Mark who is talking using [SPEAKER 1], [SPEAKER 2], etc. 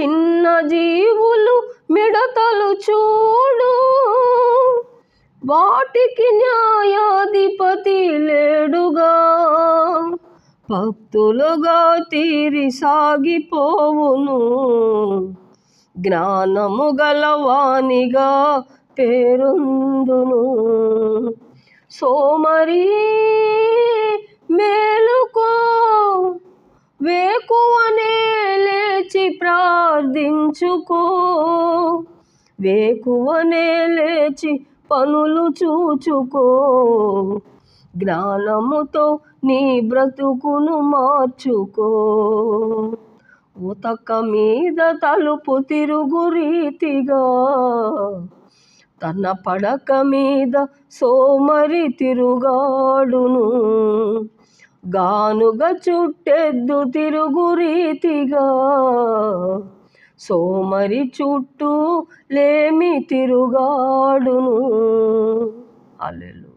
[SPEAKER 1] చిన్న జీవులు మిడతలు చూడు. వాటికి న్యాయాధిపతి లేడుగా. భక్తులుగా తీరి సాగిపోవును. జ్ఞానము గలవానిగా పేరుందును. సోమరి మేలుకో వేకువనే లేచి ప్రార్థించుకో. వేకువనే లేచి పనులు చూచుకో. జ్ఞానముతో నీ బ్రతుకును మార్చుకో. ఉతక మీద తలుపు తిరుగు రీతిగా. తన పడక మీద సోమరి తిరుగాడును. గానుగ చుట్టెద్దు తిరుగు రీతిగా సోమరి చుట్టూ లేమి తిరుగాడును. అల్లెలు.